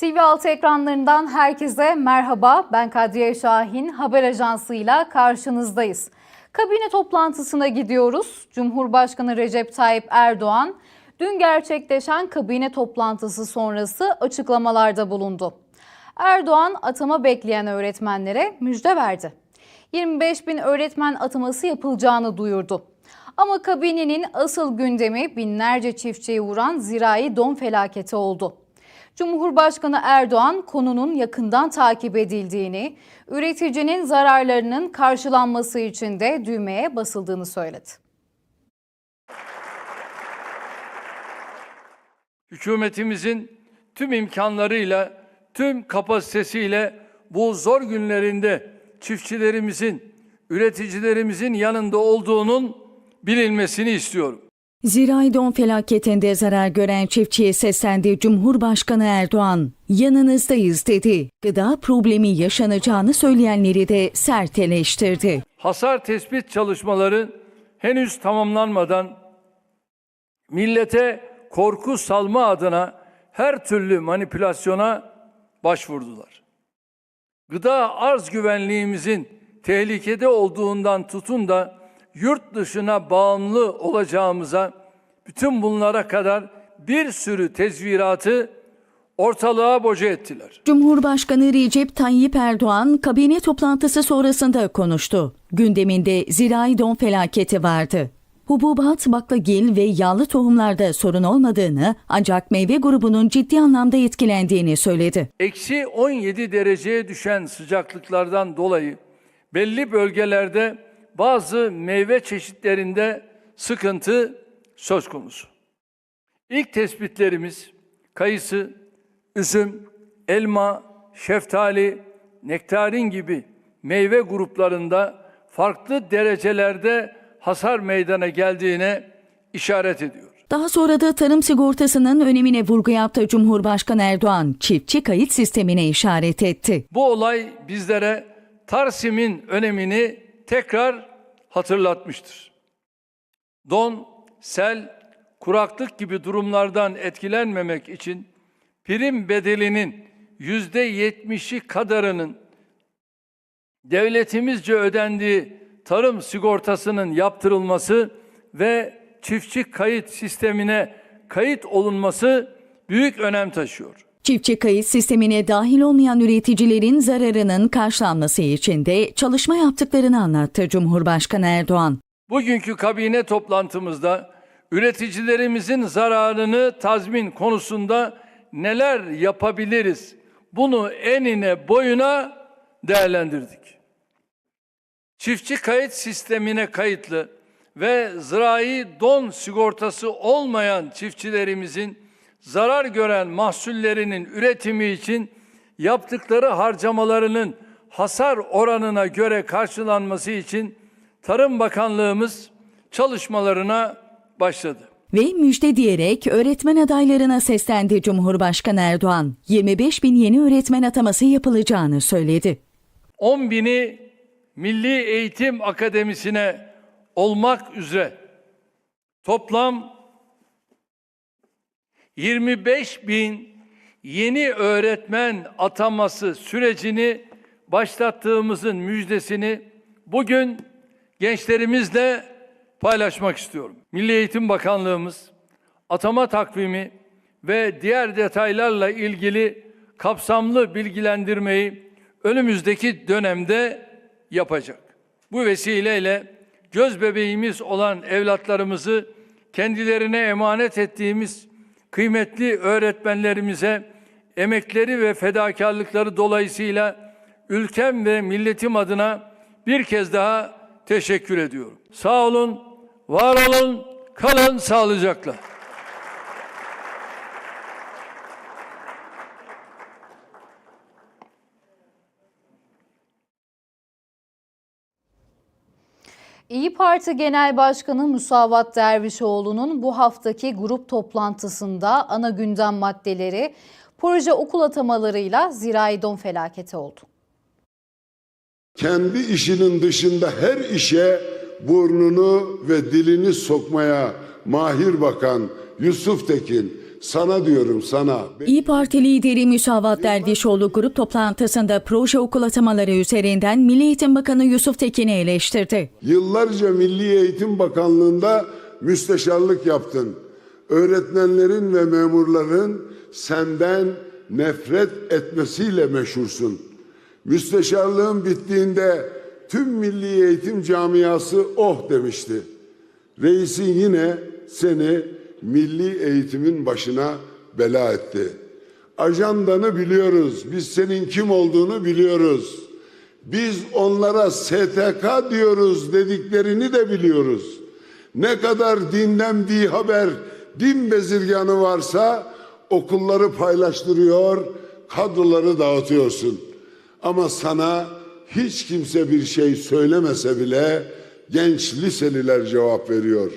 TV6 ekranlarından herkese merhaba. Ben Kadriye Şahin. Haber Ajansı'yla karşınızdayız. Kabine toplantısına gidiyoruz. Cumhurbaşkanı Recep Tayyip Erdoğan dün gerçekleşen kabine toplantısı sonrası açıklamalarda bulundu. Erdoğan atama bekleyen öğretmenlere müjde verdi. 25 bin öğretmen ataması yapılacağını duyurdu. Ama kabinenin asıl gündemi binlerce çiftçiyi vuran zirai don felaketi oldu. Cumhurbaşkanı Erdoğan konunun yakından takip edildiğini, üreticinin zararlarının karşılanması için de düğmeye basıldığını söyledi. hükümetimizin tüm imkanlarıyla, tüm kapasitesiyle bu zor günlerinde çiftçilerimizin, üreticilerimizin yanında olduğunun bilinmesini istiyorum. Zirai don felaketinde zarar gören çiftçiye seslendi Cumhurbaşkanı Erdoğan. Yanınızdayız dedi. Gıda problemi yaşanacağını söyleyenleri de sert eleştirdi. Hasar tespit çalışmaları henüz tamamlanmadan millete korku salma adına her türlü manipülasyona başvurdular. Gıda arz güvenliğimizin tehlikede olduğundan tutun da yurt dışına bağımlı olacağımıza bütün bunlara kadar bir sürü tezviratı ortalığa boca ettiler. Cumhurbaşkanı Recep Tayyip Erdoğan kabine toplantısı sonrasında konuştu. Gündeminde zirai don felaketi vardı. Hububat, baklagil ve yağlı tohumlarda sorun olmadığını ancak meyve grubunun ciddi anlamda etkilendiğini söyledi. Eksi 17 dereceye düşen sıcaklıklardan dolayı belli bölgelerde bazı meyve çeşitlerinde sıkıntı söz konusu. İlk tespitlerimiz kayısı, üzüm, elma, şeftali, nektarin gibi meyve gruplarında farklı derecelerde hasar meydana geldiğine işaret ediyor. Daha sonra da tarım sigortasının önemine vurgu yaptı Cumhurbaşkanı Erdoğan, çiftçi kayıt sistemine işaret etti. Bu olay bizlere Tarsim'in önemini tekrar hatırlatmıştır. Don, sel, kuraklık gibi durumlardan etkilenmemek için prim bedelinin yüzde yetmişi kadarının devletimizce ödendiği tarım sigortasının yaptırılması ve çiftçi kayıt sistemine kayıt olunması büyük önem taşıyor. Çiftçi kayıt sistemine dahil olmayan üreticilerin zararının karşılanması için de çalışma yaptıklarını anlattı Cumhurbaşkanı Erdoğan. Bugünkü kabine toplantımızda üreticilerimizin zararını tazmin konusunda neler yapabiliriz? Bunu enine boyuna değerlendirdik. Çiftçi kayıt sistemine kayıtlı ve zirai don sigortası olmayan çiftçilerimizin zarar gören mahsullerinin üretimi için yaptıkları harcamalarının hasar oranına göre karşılanması için Tarım Bakanlığımız çalışmalarına başladı. Ve müjde diyerek öğretmen adaylarına seslendi Cumhurbaşkanı Erdoğan. 25 bin yeni öğretmen ataması yapılacağını söyledi. 10 bini Milli Eğitim Akademisi'ne olmak üzere toplam 25 bin yeni öğretmen ataması sürecini başlattığımızın müjdesini bugün gençlerimizle paylaşmak istiyorum. Milli Eğitim Bakanlığımız atama takvimi ve diğer detaylarla ilgili kapsamlı bilgilendirmeyi önümüzdeki dönemde yapacak. Bu vesileyle göz bebeğimiz olan evlatlarımızı kendilerine emanet ettiğimiz kıymetli öğretmenlerimize emekleri ve fedakarlıkları dolayısıyla ülkem ve milletim adına bir kez daha teşekkür ediyorum. Sağ olun, var olun, kalın sağlıcakla. İyi Parti Genel Başkanı Musavat Dervişoğlu'nun bu haftaki grup toplantısında ana gündem maddeleri proje okul atamalarıyla zirai don felaketi oldu. kendi işinin dışında her işe burnunu ve dilini sokmaya mahir bakan Yusuf Tekin Sana diyorum sana. İyi Parti lideri Müsavat Dervişoğlu grup toplantısında proje okul atamaları üzerinden Milli Eğitim Bakanı Yusuf Tekin'i eleştirdi. Yıllarca Milli Eğitim Bakanlığı'nda müsteşarlık yaptın. Öğretmenlerin ve memurların senden nefret etmesiyle meşhursun. Müsteşarlığın bittiğinde tüm milli eğitim camiası oh demişti. Reisin yine seni milli eğitimin başına bela etti. Ajandanı biliyoruz. Biz senin kim olduğunu biliyoruz. Biz onlara STK diyoruz dediklerini de biliyoruz. Ne kadar dinden bir haber, din bezirganı varsa okulları paylaştırıyor, kadroları dağıtıyorsun. Ama sana hiç kimse bir şey söylemese bile genç liseliler cevap veriyor.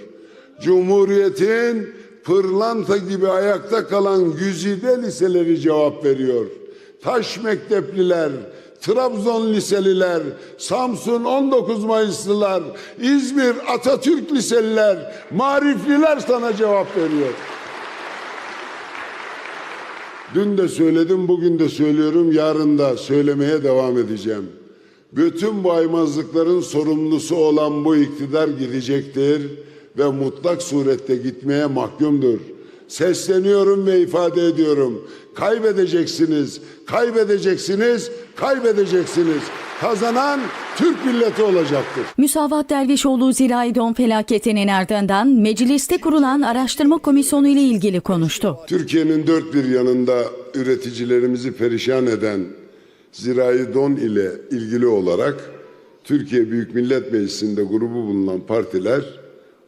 Cumhuriyetin pırlanta gibi ayakta kalan güzide liseleri cevap veriyor. Taş mektepliler, Trabzon liseliler, Samsun 19 Mayıslılar, İzmir Atatürk liseliler, marifliler sana cevap veriyor. Dün de söyledim, bugün de söylüyorum, yarın da söylemeye devam edeceğim. Bütün bu aymazlıkların sorumlusu olan bu iktidar gidecektir ve mutlak surette gitmeye mahkumdur. Sesleniyorum ve ifade ediyorum. Kaybedeceksiniz, kaybedeceksiniz, kaybedeceksiniz. Kazanan Türk milleti olacaktır. Müsavat Dervişoğlu Zirai Don felaketinin ardından mecliste kurulan araştırma komisyonu ile ilgili konuştu. Türkiye'nin dört bir yanında üreticilerimizi perişan eden zirai don ile ilgili olarak Türkiye Büyük Millet Meclisi'nde grubu bulunan partiler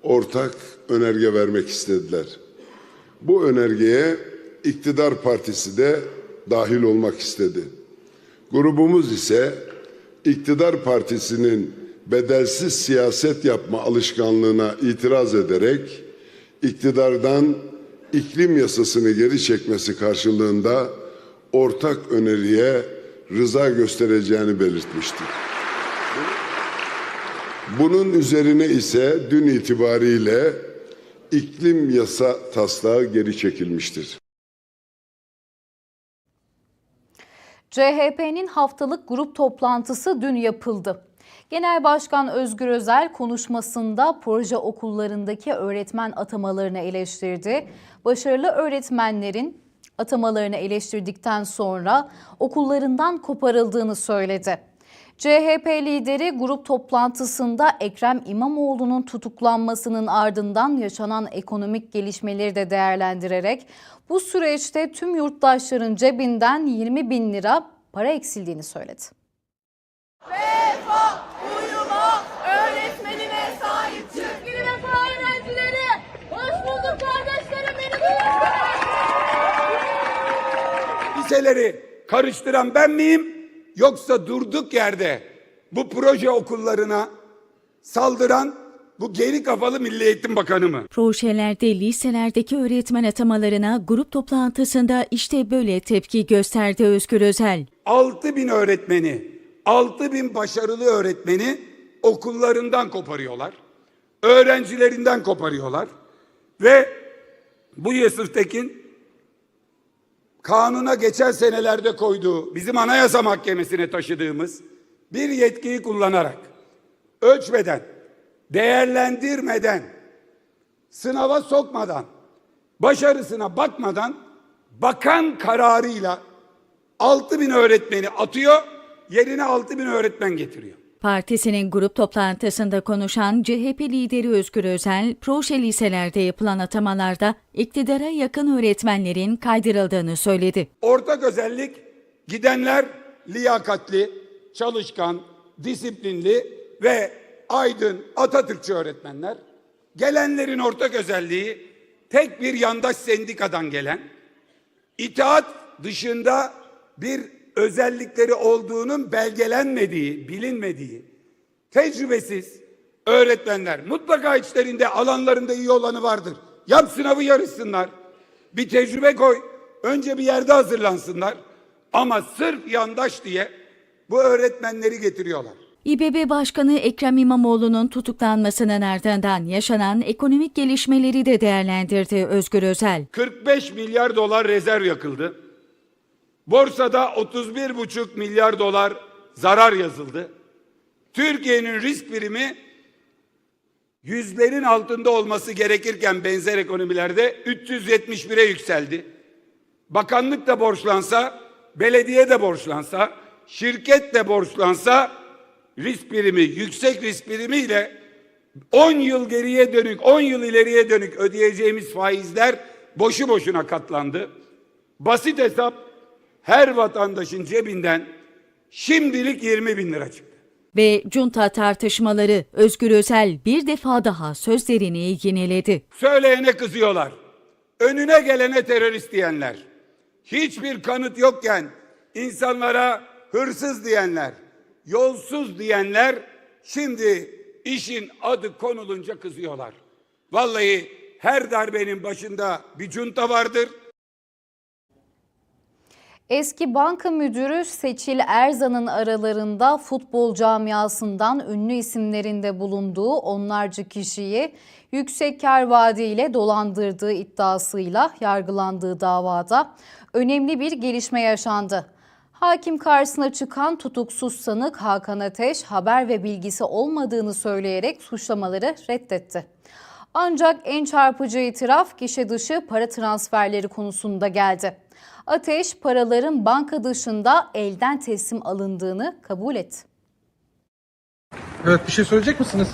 ortak önerge vermek istediler. Bu önergeye iktidar partisi de dahil olmak istedi. Grubumuz ise iktidar partisinin bedelsiz siyaset yapma alışkanlığına itiraz ederek iktidardan iklim yasasını geri çekmesi karşılığında ortak öneriye rıza göstereceğini belirtmiştir. Bunun üzerine ise dün itibariyle iklim yasa taslağı geri çekilmiştir. CHP'nin haftalık grup toplantısı dün yapıldı. Genel Başkan Özgür Özel konuşmasında proje okullarındaki öğretmen atamalarını eleştirdi. Başarılı öğretmenlerin atamalarını eleştirdikten sonra okullarından koparıldığını söyledi. CHP lideri grup toplantısında Ekrem İmamoğlu'nun tutuklanmasının ardından yaşanan ekonomik gelişmeleri de değerlendirerek bu süreçte tüm yurttaşların cebinden 20 bin lira para eksildiğini söyledi. Vefa, uyuma, öğretmenine sahip çık. Öğrencileri, hoş bulduk kardeşlerim, beni duyuyorsunuz. liseleri karıştıran ben miyim? Yoksa durduk yerde bu proje okullarına saldıran bu geri kafalı Milli Eğitim Bakanı mı? Projelerde liselerdeki öğretmen atamalarına grup toplantısında işte böyle tepki gösterdi Özgür Özel. 6 bin öğretmeni, 6 bin başarılı öğretmeni okullarından koparıyorlar. Öğrencilerinden koparıyorlar. Ve bu Yusuf Tekin kanuna geçen senelerde koyduğu, bizim Anayasa Mahkemesi'ne taşıdığımız bir yetkiyi kullanarak ölçmeden, değerlendirmeden, sınava sokmadan, başarısına bakmadan bakan kararıyla 6 bin öğretmeni atıyor, yerine 6 bin öğretmen getiriyor. Partisinin grup toplantısında konuşan CHP lideri Özgür Özel, proje liselerde yapılan atamalarda iktidara yakın öğretmenlerin kaydırıldığını söyledi. Ortak özellik gidenler liyakatli, çalışkan, disiplinli ve aydın Atatürkçü öğretmenler. Gelenlerin ortak özelliği tek bir yandaş sendikadan gelen, itaat dışında bir özellikleri olduğunun belgelenmediği, bilinmediği, tecrübesiz öğretmenler mutlaka içlerinde alanlarında iyi olanı vardır. Yap sınavı yarışsınlar. Bir tecrübe koy. Önce bir yerde hazırlansınlar. Ama sırf yandaş diye bu öğretmenleri getiriyorlar. İBB Başkanı Ekrem İmamoğlu'nun tutuklanmasının ardından yaşanan ekonomik gelişmeleri de değerlendirdi Özgür Özel. 45 milyar dolar rezerv yakıldı. Borsada 31,5 milyar dolar zarar yazıldı. Türkiye'nin risk birimi yüzlerin altında olması gerekirken benzer ekonomilerde 371'e yükseldi. Bakanlık da borçlansa, belediye de borçlansa, şirket de borçlansa risk birimi, yüksek risk birimiyle 10 yıl geriye dönük, 10 yıl ileriye dönük ödeyeceğimiz faizler boşu boşuna katlandı. Basit hesap her vatandaşın cebinden şimdilik 20 bin lira çıktı. Ve junta tartışmaları Özgür Özel bir defa daha sözlerini yineledi. Söyleyene kızıyorlar. Önüne gelene terörist diyenler. Hiçbir kanıt yokken insanlara hırsız diyenler, yolsuz diyenler şimdi işin adı konulunca kızıyorlar. Vallahi her darbenin başında bir junta vardır. Eski banka müdürü Seçil Erzan'ın aralarında futbol camiasından ünlü isimlerinde bulunduğu onlarca kişiyi yüksek kar vaadiyle dolandırdığı iddiasıyla yargılandığı davada önemli bir gelişme yaşandı. Hakim karşısına çıkan tutuksuz sanık Hakan Ateş haber ve bilgisi olmadığını söyleyerek suçlamaları reddetti. Ancak en çarpıcı itiraf gişe dışı para transferleri konusunda geldi. Ateş paraların banka dışında elden teslim alındığını kabul etti. Evet bir şey söyleyecek misiniz?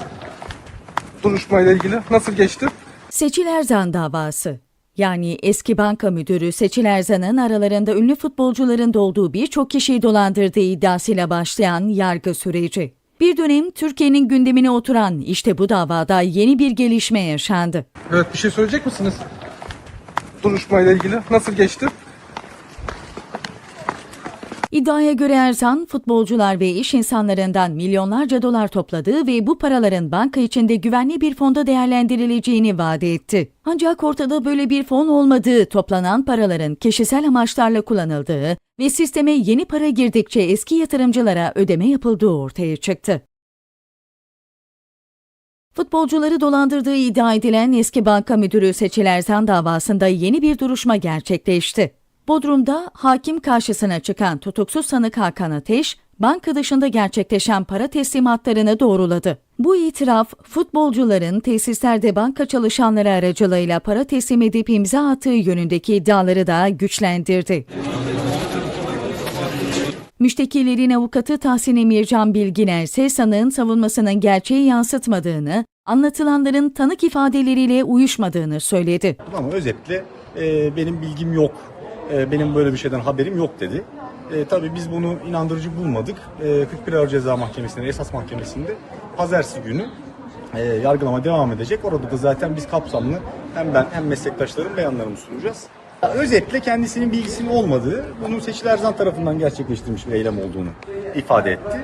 Duruşmayla ilgili nasıl geçti? Seçil Erzan davası. Yani eski banka müdürü Seçil Erzan'ın aralarında ünlü futbolcuların da olduğu birçok kişiyi dolandırdığı iddiasıyla başlayan yargı süreci. Bir dönem Türkiye'nin gündemine oturan işte bu davada yeni bir gelişme yaşandı. Evet bir şey söyleyecek misiniz? Duruşmayla ilgili nasıl geçti? İddiaya göre Erzan, futbolcular ve iş insanlarından milyonlarca dolar topladığı ve bu paraların banka içinde güvenli bir fonda değerlendirileceğini vaat etti. Ancak ortada böyle bir fon olmadığı, toplanan paraların kişisel amaçlarla kullanıldığı ve sisteme yeni para girdikçe eski yatırımcılara ödeme yapıldığı ortaya çıktı. Futbolcuları dolandırdığı iddia edilen eski banka müdürü Seçil Erzan davasında yeni bir duruşma gerçekleşti. Bodrum'da hakim karşısına çıkan tutuksuz sanık Hakan Ateş, banka dışında gerçekleşen para teslimatlarını doğruladı. Bu itiraf, futbolcuların tesislerde banka çalışanları aracılığıyla para teslim edip imza attığı yönündeki iddiaları da güçlendirdi. Müştekilerin avukatı Tahsin Emircan Bilginer ise sanığın savunmasının gerçeği yansıtmadığını, anlatılanların tanık ifadeleriyle uyuşmadığını söyledi. Ama özetle e, benim bilgim yok, e, benim böyle bir şeyden haberim yok dedi. E, tabii biz bunu inandırıcı bulmadık. E, 41 Ağır Ceza Mahkemesi'nde, esas mahkemesinde pazartesi günü e, yargılama devam edecek. Orada da zaten biz kapsamlı hem ben hem meslektaşlarım beyanlarımı sunacağız. Özetle kendisinin bilgisinin olmadığı, bunun Seçil Erzan tarafından gerçekleştirilmiş bir eylem olduğunu ifade etti.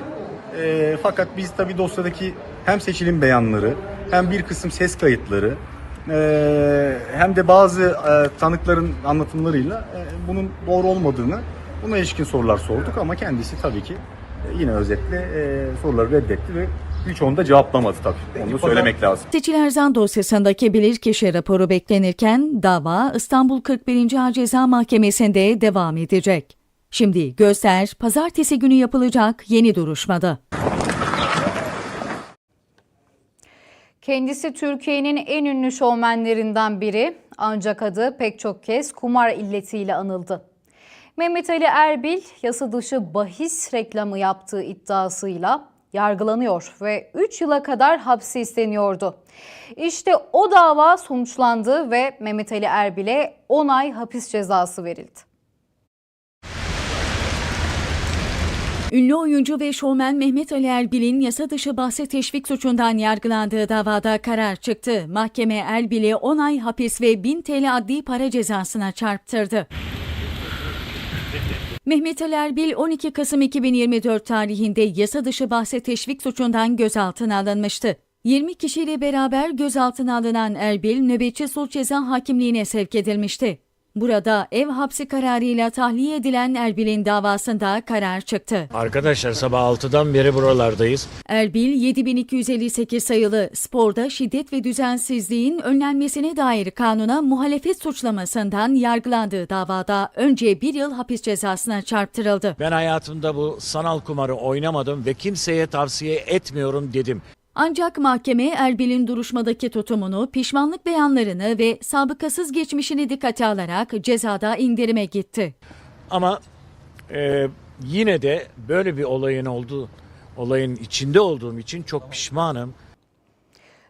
E, fakat biz tabii dosyadaki hem Seçil'in beyanları hem bir kısım ses kayıtları hem de bazı e, tanıkların anlatımlarıyla e, bunun doğru olmadığını buna ilişkin sorular sorduk ama kendisi tabii ki e, yine özetle soruları reddetti ve birçoğunu da cevaplamadı tabii. Onu da söylemek lazım. Seçil Erzan dosyasındaki bilirkişi raporu beklenirken dava İstanbul 41. Ağır Ceza Mahkemesi'nde devam edecek. Şimdi gözler pazartesi günü yapılacak yeni duruşmada. Kendisi Türkiye'nin en ünlü şovmenlerinden biri ancak adı pek çok kez kumar illetiyle anıldı. Mehmet Ali Erbil yasa dışı bahis reklamı yaptığı iddiasıyla yargılanıyor ve 3 yıla kadar hapsi isteniyordu. İşte o dava sonuçlandı ve Mehmet Ali Erbil'e 10 ay hapis cezası verildi. Ünlü oyuncu ve şovmen Mehmet Ali Erbil'in yasa dışı bahse teşvik suçundan yargılandığı davada karar çıktı. Mahkeme Erbil'i 10 ay hapis ve 1000 TL adli para cezasına çarptırdı. Mehmet Ali Erbil 12 Kasım 2024 tarihinde yasa dışı bahse teşvik suçundan gözaltına alınmıştı. 20 kişiyle beraber gözaltına alınan Erbil, nöbetçi sulh ceza hakimliğine sevk edilmişti. Burada ev hapsi kararıyla tahliye edilen Erbil'in davasında karar çıktı. Arkadaşlar sabah 6'dan beri buralardayız. Erbil 7258 sayılı sporda şiddet ve düzensizliğin önlenmesine dair kanuna muhalefet suçlamasından yargılandığı davada önce bir yıl hapis cezasına çarptırıldı. Ben hayatımda bu sanal kumarı oynamadım ve kimseye tavsiye etmiyorum dedim. Ancak mahkeme Erbil'in duruşmadaki tutumunu, pişmanlık beyanlarını ve sabıkasız geçmişini dikkate alarak cezada indirime gitti. Ama e, yine de böyle bir olayın olduğu, olayın içinde olduğum için çok pişmanım.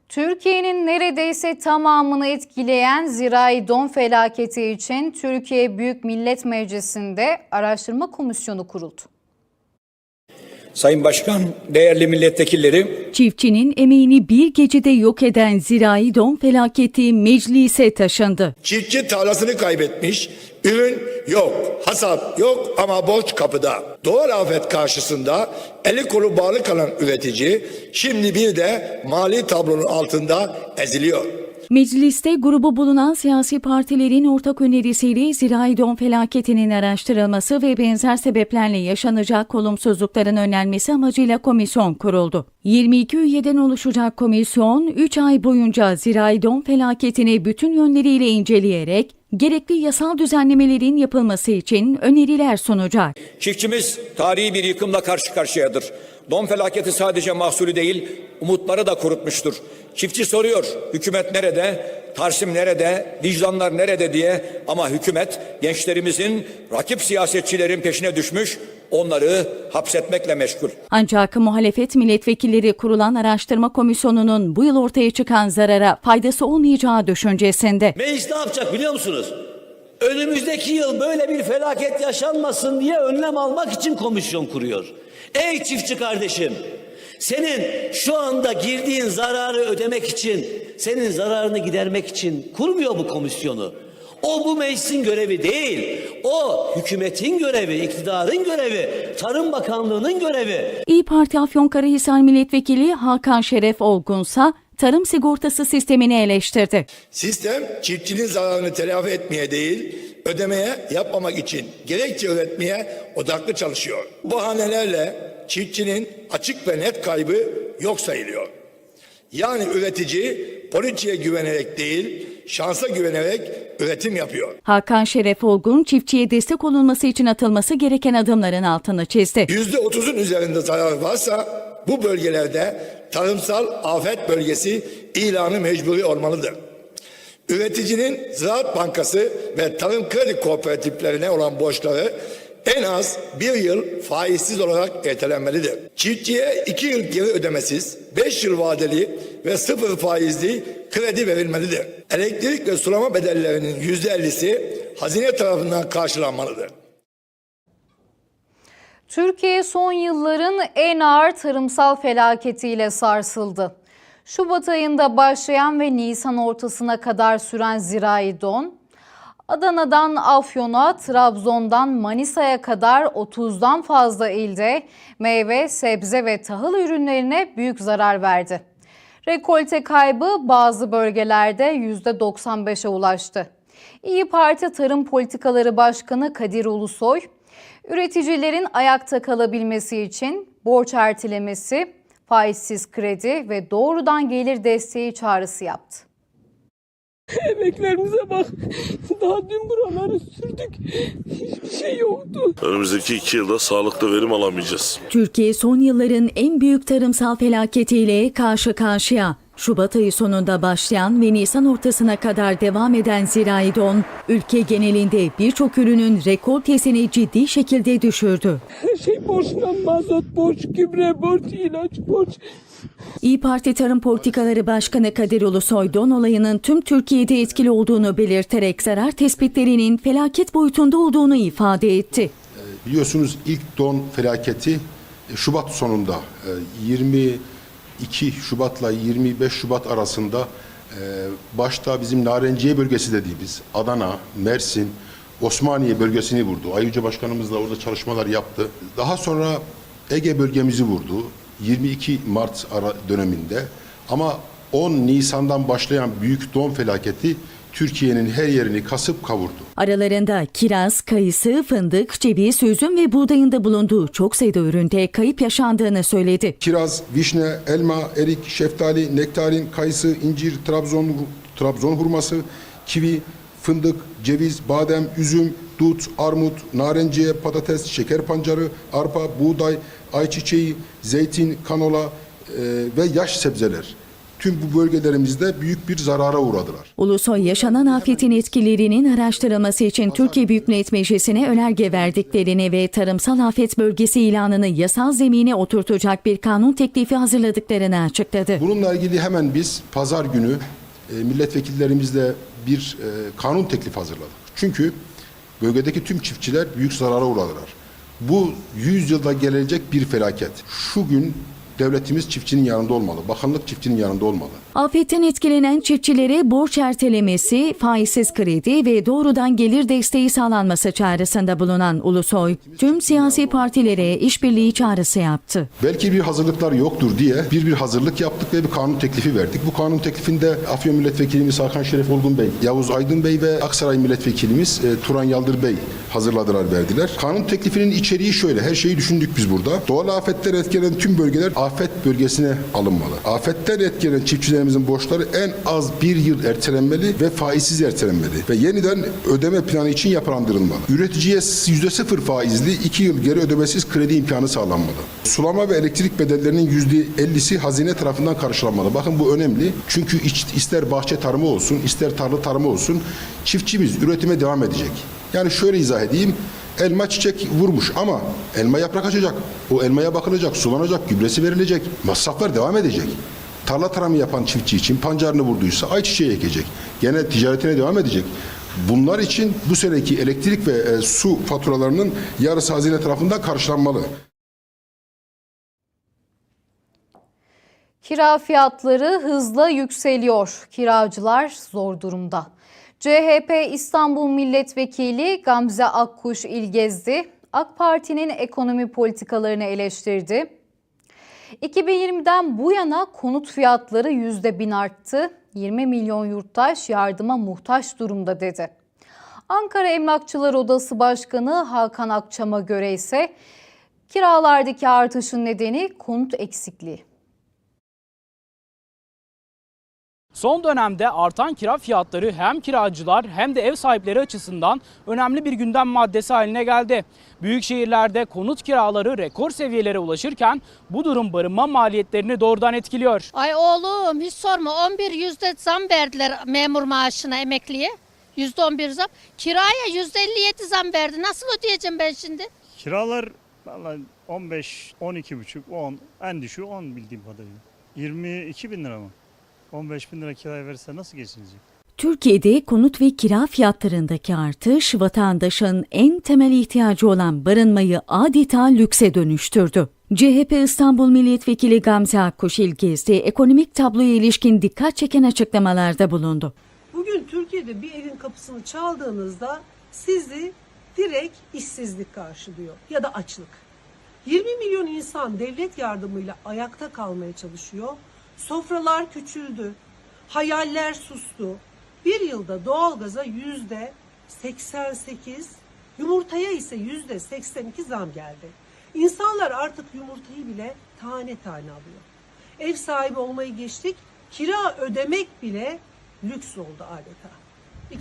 Türkiye'nin neredeyse tamamını etkileyen zirai don felaketi için Türkiye Büyük Millet Meclisi'nde araştırma komisyonu kuruldu. Sayın Başkan, değerli milletvekilleri, Çiftçinin emeğini bir gecede yok eden zirai don felaketi meclise taşındı. Çiftçi tarlasını kaybetmiş, ürün yok, hasat yok ama borç kapıda. Doğal afet karşısında eli kolu bağlı kalan üretici şimdi bir de mali tablonun altında eziliyor. Mecliste grubu bulunan siyasi partilerin ortak önerisiyle zirai don felaketinin araştırılması ve benzer sebeplerle yaşanacak olumsuzlukların önlenmesi amacıyla komisyon kuruldu. 22 üyeden oluşacak komisyon 3 ay boyunca zirai don felaketini bütün yönleriyle inceleyerek gerekli yasal düzenlemelerin yapılması için öneriler sunacak. çiftçimiz tarihi bir yıkımla karşı karşıyadır. Don felaketi sadece mahsulü değil, umutları da kurutmuştur. Çiftçi soruyor, hükümet nerede, Tarsim nerede, vicdanlar nerede diye ama hükümet gençlerimizin rakip siyasetçilerin peşine düşmüş, onları hapsetmekle meşgul. Ancak muhalefet milletvekilleri kurulan araştırma komisyonunun bu yıl ortaya çıkan zarara faydası olmayacağı düşüncesinde. Meclis ne yapacak biliyor musunuz? Önümüzdeki yıl böyle bir felaket yaşanmasın diye önlem almak için komisyon kuruyor. Ey çiftçi kardeşim, senin şu anda girdiğin zararı ödemek için, senin zararını gidermek için kurmuyor bu komisyonu. O bu meclisin görevi değil. O hükümetin görevi, iktidarın görevi, Tarım Bakanlığı'nın görevi. İyi Parti Afyonkarahisar Milletvekili Hakan Şeref Olgunsa tarım sigortası sistemini eleştirdi. Sistem çiftçinin zararını telafi etmeye değil, ödemeye yapmamak için gerekçe üretmeye odaklı çalışıyor. Bu bahanelerle çiftçinin açık ve net kaybı yok sayılıyor. Yani üretici poliçeye güvenerek değil, şansa güvenerek üretim yapıyor. Hakan Şeref Olgun çiftçiye destek olunması için atılması gereken adımların altını çizdi. Yüzde otuzun üzerinde zarar varsa bu bölgelerde tarımsal afet bölgesi ilanı mecburi olmalıdır. Üreticinin Ziraat Bankası ve tarım kredi kooperatiflerine olan borçları en az bir yıl faizsiz olarak ertelenmelidir. Çiftçiye iki yıl geri ödemesiz, beş yıl vadeli ve sıfır faizli kredi verilmelidir. Elektrik ve sulama bedellerinin yüzde ellisi hazine tarafından karşılanmalıdır. Türkiye son yılların en ağır tarımsal felaketiyle sarsıldı. Şubat ayında başlayan ve Nisan ortasına kadar süren zirai don, Adana'dan Afyon'a, Trabzon'dan Manisa'ya kadar 30'dan fazla ilde meyve, sebze ve tahıl ürünlerine büyük zarar verdi. Rekolte kaybı bazı bölgelerde %95'e ulaştı. İyi Parti Tarım Politikaları Başkanı Kadir Ulusoy, üreticilerin ayakta kalabilmesi için borç ertelemesi, faizsiz kredi ve doğrudan gelir desteği çağrısı yaptı. Emeklerimize bak. Daha dün buraları sürdük. Hiçbir şey yoktu. Önümüzdeki iki yılda sağlıklı verim alamayacağız. Türkiye son yılların en büyük tarımsal felaketiyle karşı karşıya. Şubat ayı sonunda başlayan ve Nisan ortasına kadar devam eden zirai don, ülke genelinde birçok ürünün rekor rekortesini ciddi şekilde düşürdü. Her şey borçtan mazot borç, gübre borç, ilaç borç. İyi Parti Tarım Politikaları Başkanı Kadir Ulusoy don olayının tüm Türkiye'de etkili olduğunu belirterek zarar tespitlerinin felaket boyutunda olduğunu ifade etti. Ee, biliyorsunuz ilk don felaketi e, Şubat sonunda e, 20 2 Şubat'la 25 Şubat arasında e, başta bizim Narenciye bölgesi dediğimiz Adana, Mersin, Osmaniye bölgesini vurdu. Ayıcı Başkanımız da orada çalışmalar yaptı. Daha sonra Ege bölgemizi vurdu. 22 Mart döneminde ama 10 Nisan'dan başlayan büyük don felaketi Türkiye'nin her yerini kasıp kavurdu. Aralarında kiraz, kayısı, fındık, ceviz, üzüm ve buğdayın da bulunduğu çok sayıda üründe kayıp yaşandığını söyledi. Kiraz, vişne, elma, erik, şeftali, nektarin, kayısı, incir, Trabzon, Trabzon hurması, kivi, fındık, ceviz, badem, üzüm, dut, armut, narenciye, patates, şeker pancarı, arpa, buğday, ayçiçeği, zeytin, kanola e, ve yaş sebzeler. Tüm bu bölgelerimizde büyük bir zarara uğradılar. Ulusoy yaşanan afetin etkilerinin araştırılması için Türkiye Büyük Millet Meclisi'ne önerge verdiklerini ve tarımsal afet bölgesi ilanını yasal zemine oturtacak bir kanun teklifi hazırladıklarını açıkladı. Bununla ilgili hemen biz pazar günü e, milletvekillerimizle bir e, kanun teklifi hazırladık. Çünkü bölgedeki tüm çiftçiler büyük zarara uğradılar. Bu 100 yılda gelecek bir felaket. Şu gün devletimiz çiftçinin yanında olmalı. Bakanlık çiftçinin yanında olmalı. Afetten etkilenen çiftçilere borç ertelemesi, faizsiz kredi ve doğrudan gelir desteği sağlanması çağrısında bulunan Ulusoy, tüm siyasi partilere işbirliği çağrısı yaptı. Belki bir hazırlıklar yoktur diye bir bir hazırlık yaptık ve bir kanun teklifi verdik. Bu kanun teklifinde Afyon Milletvekilimiz Hakan Şeref Olgun Bey, Yavuz Aydın Bey ve Aksaray Milletvekilimiz e, Turan Yaldır Bey hazırladılar verdiler. Kanun teklifinin içeriği şöyle. Her şeyi düşündük biz burada. Doğal afetler etkilenen tüm bölgeler afet bölgesine alınmalı. Afetten etkilenen çiftçilerimizin borçları en az bir yıl ertelenmeli ve faizsiz ertelenmeli ve yeniden ödeme planı için yapılandırılmalı. Üreticiye yüzde sıfır faizli iki yıl geri ödemesiz kredi imkanı sağlanmalı. Sulama ve elektrik bedellerinin yüzde ellisi hazine tarafından karşılanmalı. Bakın bu önemli. Çünkü ister bahçe tarımı olsun, ister tarla tarımı olsun çiftçimiz üretime devam edecek. Yani şöyle izah edeyim. Elma çiçek vurmuş ama elma yaprak açacak. O elmaya bakılacak, sulanacak, gübresi verilecek. Masraflar devam edecek. Tarla tarımı yapan çiftçi için pancarını vurduysa ayçiçeği ekecek. Gene ticaretine devam edecek. Bunlar için bu seneki elektrik ve e, su faturalarının yarısı hazine tarafından karşılanmalı. Kira fiyatları hızla yükseliyor. Kiracılar zor durumda. CHP İstanbul Milletvekili Gamze Akkuş İlgezdi, AK Parti'nin ekonomi politikalarını eleştirdi. 2020'den bu yana konut fiyatları %1000 arttı. 20 milyon yurttaş yardıma muhtaç durumda dedi. Ankara Emlakçılar Odası Başkanı Hakan Akçam'a göre ise kiralardaki artışın nedeni konut eksikliği. Son dönemde artan kira fiyatları hem kiracılar hem de ev sahipleri açısından önemli bir gündem maddesi haline geldi. Büyük şehirlerde konut kiraları rekor seviyelere ulaşırken bu durum barınma maliyetlerini doğrudan etkiliyor. Ay oğlum hiç sorma 11 yüzde zam verdiler memur maaşına emekliye. Yüzde 11 zam. Kiraya yüzde 57 zam verdi. Nasıl ödeyeceğim ben şimdi? Kiralar vallahi 15, 12 buçuk, 10, en düşüğü 10 bildiğim kadarıyla. 22 bin lira mı? 15 bin lira kiraya verirse nasıl geçinecek? Türkiye'de konut ve kira fiyatlarındaki artış vatandaşın en temel ihtiyacı olan barınmayı adeta lükse dönüştürdü. CHP İstanbul Milletvekili Gamze Akkuş İlgezdi ekonomik tabloya ilişkin dikkat çeken açıklamalarda bulundu. Bugün Türkiye'de bir evin kapısını çaldığınızda sizi direkt işsizlik karşılıyor ya da açlık. 20 milyon insan devlet yardımıyla ayakta kalmaya çalışıyor. Sofralar küçüldü. Hayaller sustu. Bir yılda doğalgaza yüzde 88, yumurtaya ise yüzde 82 zam geldi. İnsanlar artık yumurtayı bile tane tane alıyor. Ev sahibi olmayı geçtik, kira ödemek bile lüks oldu adeta.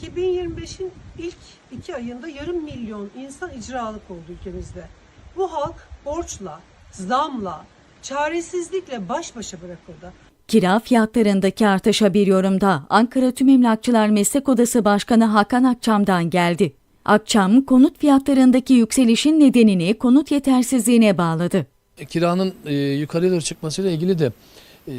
2025'in ilk iki ayında yarım milyon insan icralık oldu ülkemizde. Bu halk borçla, zamla, çaresizlikle baş başa bırakıldı. Kira fiyatlarındaki artışa bir yorumda Ankara Tüm Emlakçılar Meslek Odası Başkanı Hakan Akçam'dan geldi. Akçam, konut fiyatlarındaki yükselişin nedenini konut yetersizliğine bağladı. kiranın e, yukarıya doğru çıkmasıyla ilgili de e,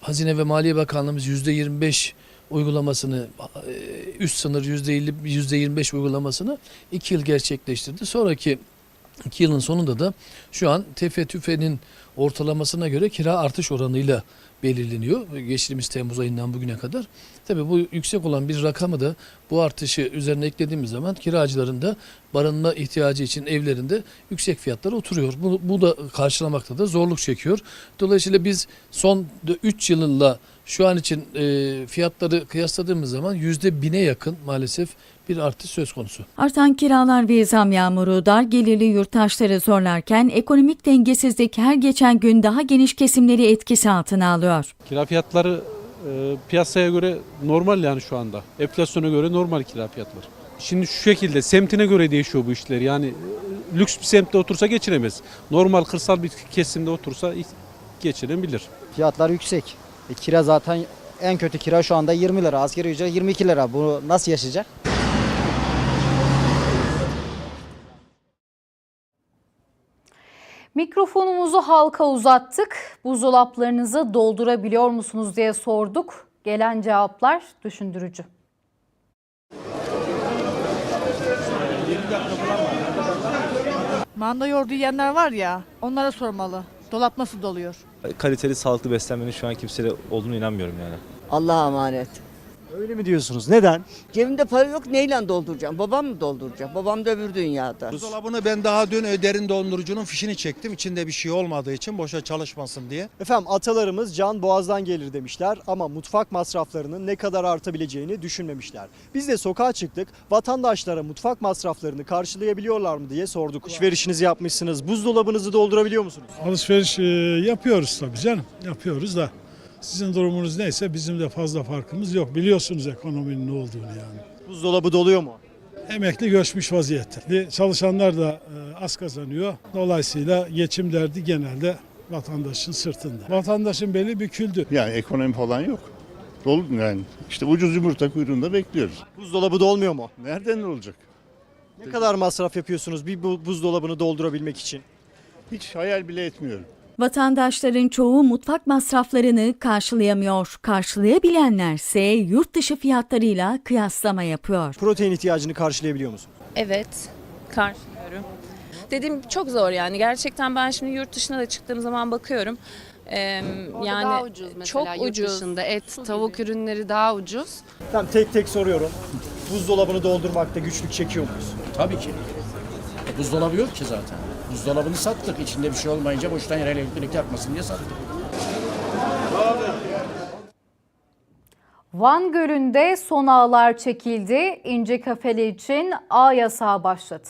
Hazine ve Maliye Bakanlığımız %25 uygulamasını e, üst sınır %50 %25 uygulamasını 2 yıl gerçekleştirdi. Sonraki 2 yılın sonunda da şu an TFE TÜFE'nin ortalamasına göre kira artış oranıyla belirleniyor. Geçtiğimiz Temmuz ayından bugüne kadar. Tabii bu yüksek olan bir rakamı da bu artışı üzerine eklediğimiz zaman kiracıların da barınma ihtiyacı için evlerinde yüksek fiyatlara oturuyor. Bu, bu da karşılamakta da zorluk çekiyor. Dolayısıyla biz son 3 yılla Şu an için e, fiyatları kıyasladığımız zaman yüzde bine yakın maalesef bir artış söz konusu. Artan kiralar ve zam yağmuru dar gelirli yurttaşları zorlarken ekonomik dengesizlik her geçen gün daha geniş kesimleri etkisi altına alıyor. Kira fiyatları e, piyasaya göre normal yani şu anda. Enflasyona göre normal kira fiyatları. Şimdi şu şekilde semtine göre değişiyor bu işler. Yani e, lüks bir semtte otursa geçinemez. Normal kırsal bir kesimde otursa geçinebilir. Fiyatlar yüksek. E, kira zaten en kötü kira şu anda 20 lira. Asgari ücret 22 lira. Bunu nasıl yaşayacak? Mikrofonumuzu halka uzattık. Buzdolaplarınızı doldurabiliyor musunuz diye sorduk. Gelen cevaplar düşündürücü. Manda yoğurdu yiyenler var ya onlara sormalı. Dolap nasıl doluyor? Kaliteli sağlıklı beslenmenin şu an kimsede olduğunu inanmıyorum yani. Allah'a emanet. Öyle mi diyorsunuz? Neden? Cebimde para yok neyle dolduracağım? Babam mı dolduracak? Babam da öbür dünyada. Buzdolabını ben daha dün derin dondurucunun fişini çektim. İçinde bir şey olmadığı için boşa çalışmasın diye. Efendim atalarımız can boğazdan gelir demişler ama mutfak masraflarının ne kadar artabileceğini düşünmemişler. Biz de sokağa çıktık. Vatandaşlara mutfak masraflarını karşılayabiliyorlar mı diye sorduk. Alışverişinizi yapmışsınız. Buzdolabınızı doldurabiliyor musunuz? Alışveriş yapıyoruz tabii canım. Yapıyoruz da. Sizin durumunuz neyse bizim de fazla farkımız yok. Biliyorsunuz ekonominin ne olduğunu yani. Buzdolabı doluyor mu? Emekli göçmüş vaziyette. Çalışanlar da e, az kazanıyor. Dolayısıyla geçim derdi genelde vatandaşın sırtında. Vatandaşın beli büküldü. Yani ekonomi falan yok. Dolu yani. İşte ucuz yumurta kuyruğunda bekliyoruz. Buzdolabı dolmuyor mu? Nereden olacak? Ne kadar masraf yapıyorsunuz bir bu- buzdolabını doldurabilmek için? Hiç hayal bile etmiyorum. Vatandaşların çoğu mutfak masraflarını karşılayamıyor. Karşılayabilenlerse yurt dışı fiyatlarıyla kıyaslama yapıyor. Protein ihtiyacını karşılayabiliyor musunuz? Evet karşılıyorum. Dediğim çok zor yani. Gerçekten ben şimdi yurt dışına da çıktığım zaman bakıyorum. Ee, yani daha ucuz mesela çok yurt ucuz. dışında et, tavuk ürünleri daha ucuz. Tamam tek tek soruyorum. Buzdolabını doldurmakta güçlük çekiyor muyuz? Tabii ki. Buzdolabı yok ki zaten. Buzdolabını sattık. İçinde bir şey olmayınca boştan yere elektrik yakmasın diye sattık. Van Gölü'nde son ağlar çekildi. İnce kafeli için ağ yasağı başladı.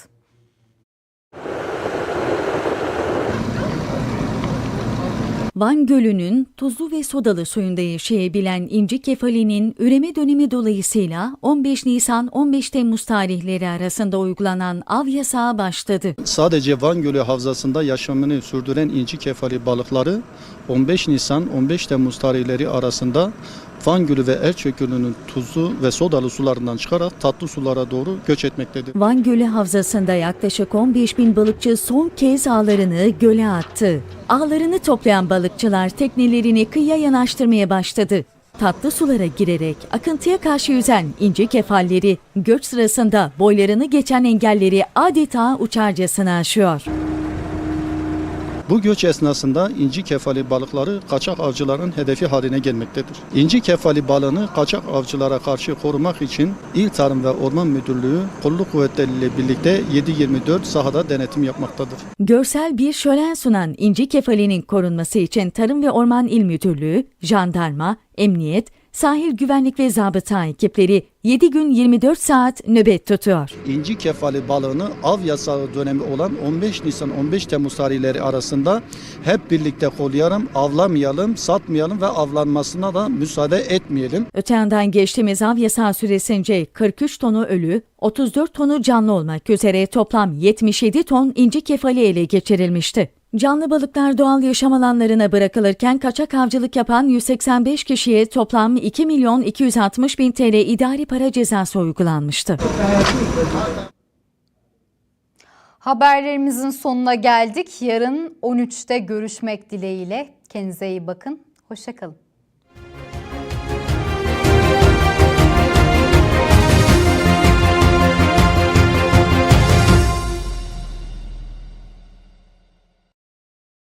Van Gölü'nün tuzlu ve sodalı suyunda yaşayabilen inci kefalinin üreme dönemi dolayısıyla 15 Nisan 15 Temmuz tarihleri arasında uygulanan av yasağı başladı. Sadece Van Gölü Havzası'nda yaşamını sürdüren inci kefali balıkları 15 Nisan 15 Temmuz tarihleri arasında Van Gölü ve Erçek Gölü'nün tuzlu ve sodalı sularından çıkarak tatlı sulara doğru göç etmektedir. Van Gölü Havzası'nda yaklaşık 15 bin balıkçı son kez ağlarını göle attı. Ağlarını toplayan balıkçılar teknelerini kıyıya yanaştırmaya başladı. Tatlı sulara girerek akıntıya karşı yüzen ince kefalleri göç sırasında boylarını geçen engelleri adeta uçarcasına aşıyor. Bu göç esnasında inci kefali balıkları kaçak avcıların hedefi haline gelmektedir. İnci kefali balığını kaçak avcılara karşı korumak için İl Tarım ve Orman Müdürlüğü kolluk kuvvetleriyle birlikte 7-24 sahada denetim yapmaktadır. Görsel bir şölen sunan inci kefalinin korunması için Tarım ve Orman İl Müdürlüğü, jandarma, emniyet, sahil güvenlik ve zabıta ekipleri 7 gün 24 saat nöbet tutuyor. İnci kefali balığını av yasağı dönemi olan 15 Nisan 15 Temmuz tarihleri arasında hep birlikte koruyarak avlamayalım, satmayalım ve avlanmasına da müsaade etmeyelim. Öte yandan geçtiğimiz av yasağı süresince 43 tonu ölü, 34 tonu canlı olmak üzere toplam 77 ton inci kefali ele geçirilmişti. Canlı balıklar doğal yaşam alanlarına bırakılırken kaçak avcılık yapan 185 kişiye toplam 2 milyon 260 bin TL idari para cezası uygulanmıştı. Haberlerimizin sonuna geldik. Yarın 13'te görüşmek dileğiyle. Kendinize iyi bakın. Hoşçakalın.